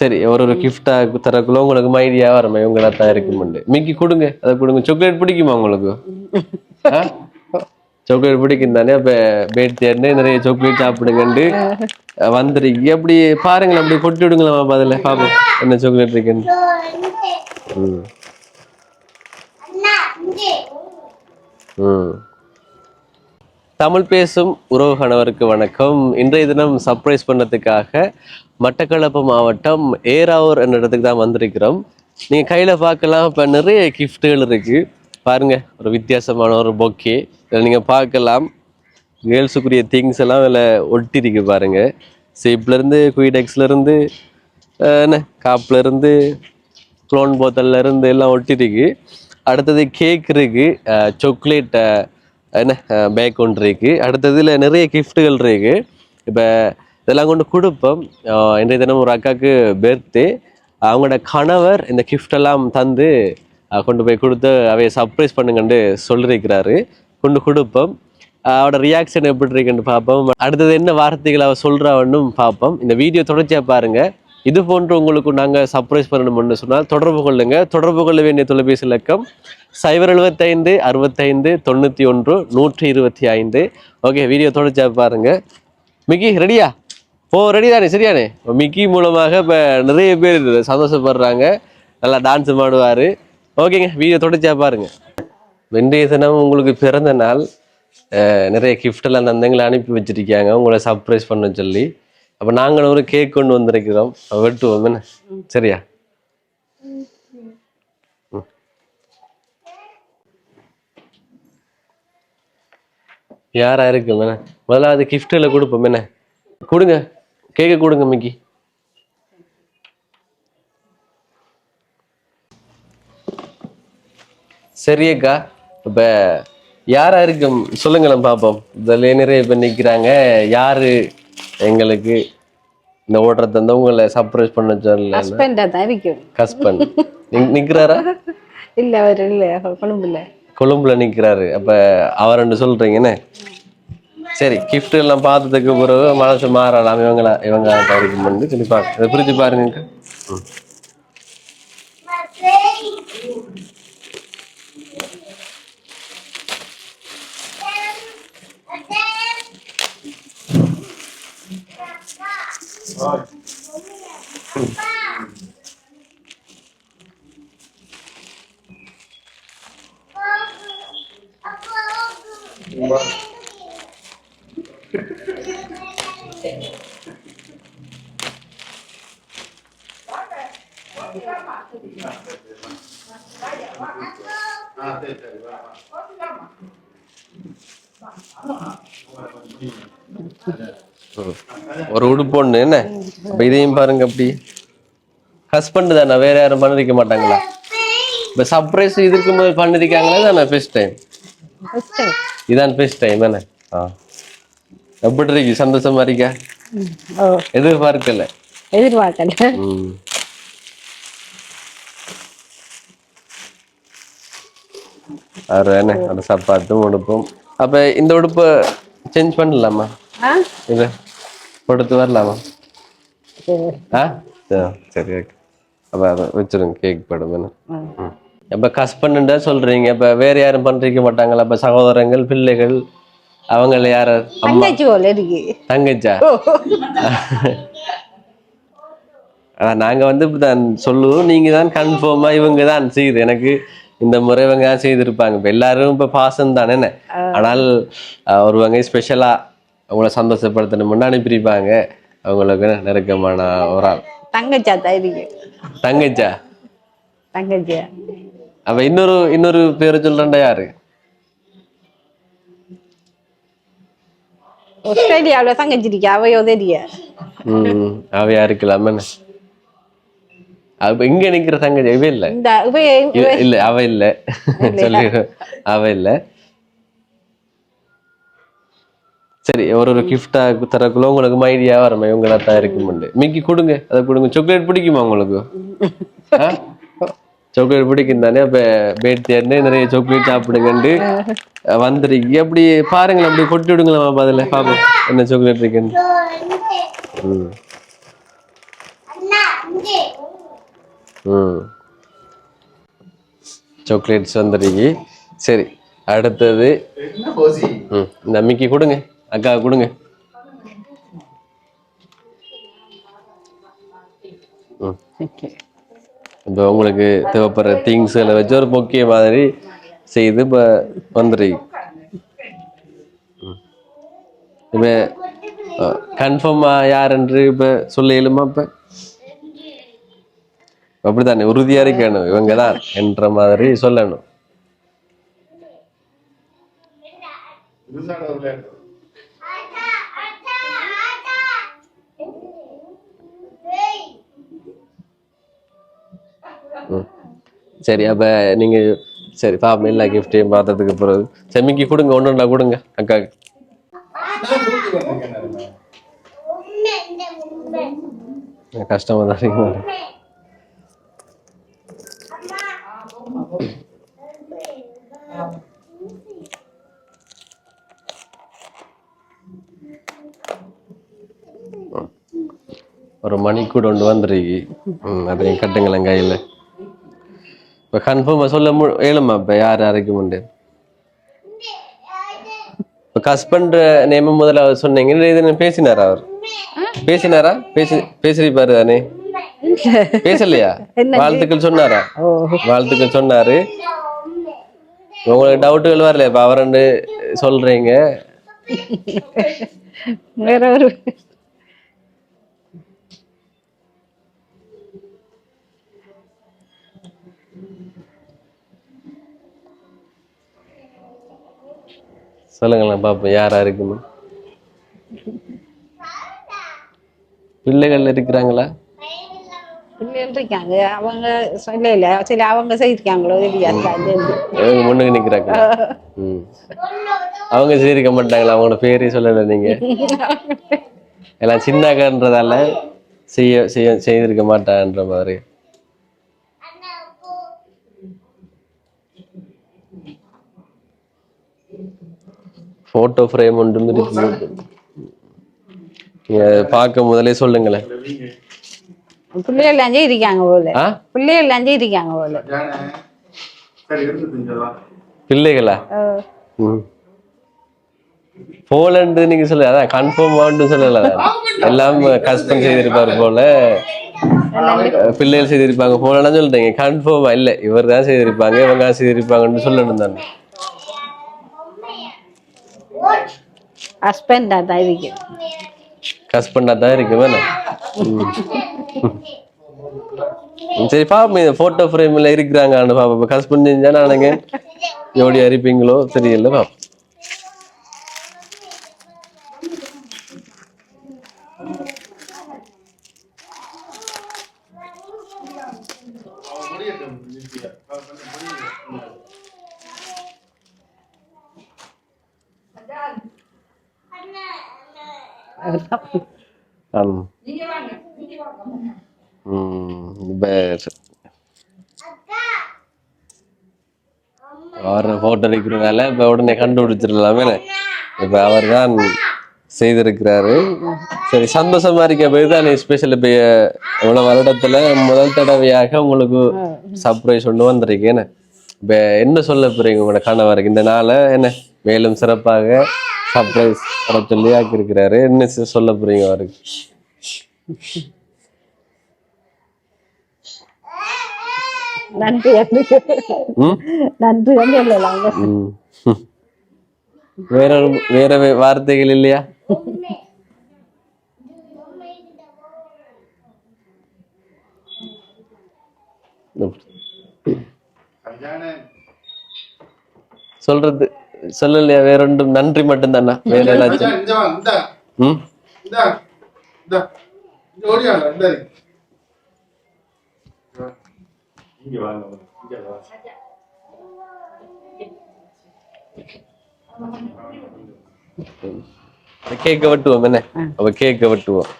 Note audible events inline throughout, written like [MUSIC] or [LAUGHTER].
சரி ஒரு ஒரு கிஃப்டா தரக்குள்ள உங்களுக்கு ஐடியா வரும். இவங்களா தான் இருக்குமெண்டு மிக்கி கொடுங்க. அதை கொடுங்க. சாக்லேட் பிடிக்குமா உங்களுக்கு? [LAUGHS] சாக்லேட் பிடிக்கும் தானே? அப்ப பேர்த்தேன்னு நிறைய சாக்லேட் சாப்பிடுங்கண்டு வந்துருக்கு. அப்படி பாருங்களேன். அப்படி கொட்டி விடுங்களா பதில பாப்போம். என்ன சாக்லேட் இருக்குன்னு ம் ம். தமிழ் பேசும் உறவு கணவருக்கு வணக்கம். இன்றைய தினம் சர்ப்ரைஸ் பண்ணதுக்காக மட்டக்களப்பு மாவட்டம் ஏராவூர் என்ற இடத்துக்கு தான் வந்திருக்கிறோம். நீங்கள் கையில் பார்க்கலாம். இப்போ நிறைய கிஃப்ட்டுகள் இருக்குது பாருங்கள் ஒரு வித்தியாசமான ஒரு பொக்கே இதில் நீங்கள் பார்க்கலாம். கேர்ள்ஸுக்குரிய திங்ஸ் எல்லாம் இதில் ஒட்டிருக்கு பாருங்கள் சிப்லேருந்து குயிடெக்ஸ்லேருந்து என்ன காப்ல க்ளோன் போத்தல்ல இருந்து எல்லாம் ஒட்டிருக்கு அடுத்தது கேக் இருக்குது சாக்லேட்டை என்ன பேக் ஒன்று இருக்கு. அடுத்ததில் நிறைய கிஃப்ட்டுகள் இருக்குது இப்போ இதெல்லாம் கொண்டு கொடுப்போம். இன்றைய தினம் ஒரு அக்காவுக்கு பர்த்டே அவங்களோட கணவர் இந்த கிஃப்டெல்லாம் தந்து கொண்டு போய் கொடுத்து அவைய சர்ப்ரைஸ் பண்ணுங்கன்னு சொல்லியிருக்கிறாரு கொண்டு கொடுப்போம். அவட அவரோட ரியாக்ஷன் எப்படி இருக்குன்னு பார்ப்போம். அடுத்தது என்ன வார்த்தைகள் அவள் சொல்றான்னு பார்ப்போம். இந்த வீடியோ தொடர்ச்சியா பாருங்கள் இது போன்று உங்களுக்கு நாங்கள் சர்ப்ரைஸ் பண்ணணும்னு சொன்னால் தொடர்பு கொள்ளுங்கள் தொடர்பு கொள்ள வேண்டிய தொலைபேசி இலக்கம் சைபர் எழுபத்தைந்து அறுபத்தைந்து தொண்ணூற்றி ஒன்று நூற்றி இருபத்தி ஐந்து. ஓகே வீடியோ தொடர்ச்சியா பாருங்க. மிக்கி ரெடியா ஓ ரெடி தானே சரியானே? மிக்கி மூலமாக இப்போ நிறைய பேர் சந்தோஷப்படுறாங்க. நல்லா டான்ஸ் ஆடுவார் ஓகேங்க வீடியோ தொடர்ச்சியா பாருங்க. வெண்டைய தினம் உங்களுக்கு பிறந்த நாள். நிறைய கிஃப்டெல்லாம் தந்தங்களை அனுப்பி வச்சுருக்காங்க. உங்களை சர்ப்ரைஸ் பண்ண சொல்லி. அப்போ நாங்களும் ஒரு கேக் கொண்டு வந்திருக்கிறோம். வெட்டுவோம் என்ன? சரியா? யாரா இருக்கும் என்ன முதலாவது கிஃப்ட்டில் கொடுப்போம் என்ன கொடுங்க. கேக்க கொடுங்க மிக்கி. சரியக்கா இப்ப யாரா இருக்கும் சொல்லுங்களேன் பாப்போம். இதுல நிறைய பேர் நிக்கிறாங்க. யாரு எங்களுக்கு? இந்த ஓட்டரை தந்த உங்களை சர்ப்ரைஸ் பண்ண சொல்லல. ஹஸ்பண்டா தான் இருக்கும் ஹஸ்பண்ட் நிக்கிறாரா? [LAUGHS] இல்ல அவர் இல்ல. கொழும்பு இல்ல கொழும்புல நிற்கிறாரு அப்போ அவர் ரெண்டு சொல்றீங்க என்ன? சரி கிஃப்ட் எல்லாம் பார்த்ததுக்கு பிறகு மனசு மாறலாம். இவங்கள இவங்க இருக்கும்னு சொல்லி பார்க்க இதை பிரித்து பாருங்க ம். ஒரு உடுப்பு ஒண்ணு என்ன? அப்ப இதையும் பாருங்க அப்படி. ஹஸ்பண்ட் தானே வேற யாரும் பண்ணிருக்க மாட்டாங்களா? இப்ப சர்ப்ரைஸ் இதுக்கு முதல் பண்ணிருக்காங்களா? தானே ஃபர்ஸ்ட் டைம். இதான் ஃபர்ஸ்ட் டைம் என்ன? ஆ. எப்படி இருக்கு சந்தோஷமா இருக்கா? எதிர்பார்க்கல. எதிர்பார்க்கல. என்ன? ஒரு சப்பாத்தும் உடுப்பும். அப்ப இந்த உடுப்பை சேஞ்ச் பண்ணலாமா? இத கொடுத்து வரலாமா. ஆ? சரி ஓகே அப்ப அதை வச்சிருங்க கேக் படம். இப்ப ஹஸ்பண்ட் சொல்றீங்க இப்ப வேற யாரும் பண்றிக்க மாட்டாங்களா? இப்ப சகோதரங்கள் பிள்ளைகள் அவங்கள யார? அம்மா? தங்கச்சி இருக்கு. தங்கச்சா? அதான் நாங்க வந்து இப்படிதான் சொல்லுவோம் நீங்க தான் கன்ஃபார்மா இவங்க தான் செய்யுது. எனக்கு இந்த முறை இவங்க தான் செய்திருப்பாங்க. இப்ப எல்லாரும் இப்ப பாசம் தானே என்ன? ஆனால் ஒருவங்க ஸ்பெஷலா அவங்கள சந்தோஷப்படுத்தணும்னு அனுப்பியிருப்பாங்க அவங்களுக்கு நெருக்கமான ஒரு ஆள் தங்கச்சா தான் இருக்கு தங்கச்சா? தங்கச்சியா? அப்ப இன்னொரு இன்னொரு பேரு சொல்றேன்டா யாரு? ஆஸ்திரேலியாவுல தங்கச்சி இருக்கு அவையோ தெரிய? ம் அவையா இருக்கலாம் அப்ப இங்க நிக்கிற தங்கச்சி இவ இல்ல. இல்ல இல்ல அவ இல்ல. சொல்லிடுறேன் அவ இல்ல. சரி ஒரு ஒரு கிஃப்டா தரக்குள்ள உங்களுக்கு ஐடியா வரும் இவங்களா தான் இருக்குமெண்டு மிக்கி கொடுங்க அதை கொடுங்க. சாக்லேட் பிடிக்குமா உங்களுக்கு? சாக்லேட் பிடிக்கும் தானே அப்ப பேர்த்தேன்னு நிறைய சாக்லேட் சாப்பிடுங்கண்டு. வந்துருக்கு அப்படி பாருங்களேன் அப்படி கொட்டி விடுங்களா பதில பாப்போம் என்ன சாக்லேட் இருக்குன்னு. சாக்லேட்ஸ் வந்துருக்கி சரி அடுத்தது. ம் இந்த அம்மிக்கு கொடுங்க. அக்கா கொடுங்க. ம். ஓகே இப்போ உங்களுக்கு தேவைப்படுற திங்ஸ்களை வச்சு ஒரு பொக்கிய மாதிரி செய்து இப்போ வந்துடுறீங்க இப்போ கன்ஃபார்மாக யாருன்று இப்போ சொல்ல இயலுமா இப்போ? அப்படித்தானே? உறுதியா இருக்கணும். இவங்க தான் என்ற மாதிரி சொல்லணும். சரி அப்போ நீங்க சரி பாப்போம் எல்லா கிஃப்டையும் பார்த்ததுக்கு பிறகு செம்மிக்கு கொடுங்க ஒன்று ஒன்றா கொடுங்க நான். கஷ்டமா தான் இருக்கு. ஒரு மணி கூட ஒன்று வந்துருக்கு. ம் அதையும் கட்டுங்களேன் கையில். இப்போ கன்ஃபார்மாக சொல்ல மு ஏழுமா இப்போ யார் யாருக்கு உண்டு இப்போ ஹஸ்பண்ட் நேம முதல்ல அவர் சொன்னீங்க. இது பேசினாரா அவர்? பேசினாரா? பேசி பேசிருப்பாரு தானே? பேசலையா? வாழ்த்துக்கள் சொன்னாரா? வாழ்த்துக்கள் சொன்னாரு. உங்களுக்கு டவுட்டுகள் வரல இப்ப அவரண்டு சொல்றீங்க. வேற ஒரு சொல்லுங்களேன் பாப்போம் யாரா இருக்குன்னு. பிள்ளைகள் இருக்கிறாங்களா? பிள்ளைகள் இருக்காங்க. அவங்க சொல்ல இல்ல சில அவங்க செய்திருக்காங்களோ முன்னுக்கு நிக்கிறாங்க. அவங்க செய்திருக்க மாட்டாங்களா? அவங்களோட பேரே சொல்லல நீங்க. [LAUGHS] எல்லாம் சின்னக்கன்றதால செய்ய செய்ய செய்திருக்க மாட்டான்ற மாதிரி. போட்டோ ஃப்ரேம் நீங்க பார்க்க முதலே சொல்லுங்களேன். பிள்ளைகள் அஞ்சே இருக்காங்க போல. பிள்ளைகள் அஞ்சே இருக்காங்க போல. பிள்ளைகளா. போலண்டு நீங்க சொல்ல அதான் கன்ஃபார்ம் ஆண்டு சொல்லல. எல்லாம் கஸ்டம் செய்திருப்பாரு போல. பிள்ளைகள் செய்திருப்பாங்க போலன்னு சொல்லிட்டீங்க கன்ஃபார்மா இல்ல. இவர் தான் செய்திருப்பாங்க இவங்க தான் செய்திருப்பாங்கன்னு சொல்லணும் தானே. ஹஸ்பண்ட் தான் இருக்கு. கஸ்பண்டா தான் இருக்கு வேணா. சரி பாப்போம் இந்த போட்டோ ஃப்ரேம்ல இருக்கிறாங்கன்னு பாப்போம் கஸ்பண்ட் செஞ்சா நானுங்க [LAUGHS] எப்படி அரிப்பீங்களோ தெரியல பாப்போம். அவர் போட்டோ எடுக்கிறதால இப்ப உடனே கண்டுபிடிச்சிடலாமே. இப்ப அவர் தான் செய்திருக்கிறாரு. சரி சந்தோஷமா இருக்க போய் தான் ஸ்பெஷல் இப்ப இவ்வளவு வருடத்துல முதல் தடவையாக உங்களுக்கு சர்ப்ரைஸ் ஒன்று வந்திருக்கேன் இப்ப என்ன சொல்ல போறீங்க உங்களோட கணவருக்கு? இந்த நாளை என்ன? மேலும் சிறப்பாக சர்ப்ரைஸ் வர சொல்லி ஆக்கியிருக்கிறாரு என்ன சொல்ல போறீங்க அவருக்கு? நன்றி நன்றி. வேற வேற வார்த்தைகள் இல்லையா. சொல்றது சொல்லலையா வேற ஒன்றும்? நன்றி மட்டும்தானா? வேற ஏதாச்சும். கேக்க வெட்டுவோம் என்ன? அவ கேக்க வெட்டுவோம்.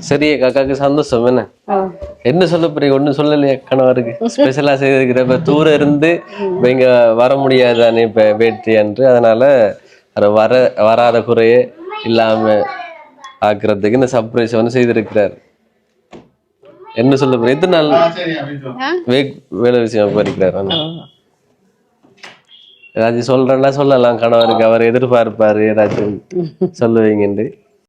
சரி காக்காக்கு சந்தோஷம் என்ன. என்ன சொல்ல போறீங்க? ஒண்ணும் சொல்லலையா கணவருக்கு. [LAUGHS] ஸ்பெஷலா செய்திருக்கிற இப்ப தூரம் இருந்து இப்ப இங்க வர முடியாதானே இப்ப வேற்றி அன்று அதனால அது வர வராத குறையே இல்லாம ஆக்குறதுக்கு இந்த சர்ப்ரைஸ் வந்து செய்திருக்கிறார். என்ன சொல்ல போறீங்க? எத்தனை நாள் வேலை விஷயம் போயிருக்கிறார். ஏதாச்சும் சொல்றேன்னா சொல்லலாம் கணவருக்கு அவர் எதிர்பார்ப்பாரு ஏதாச்சும் சொல்லுவீங்கன்னு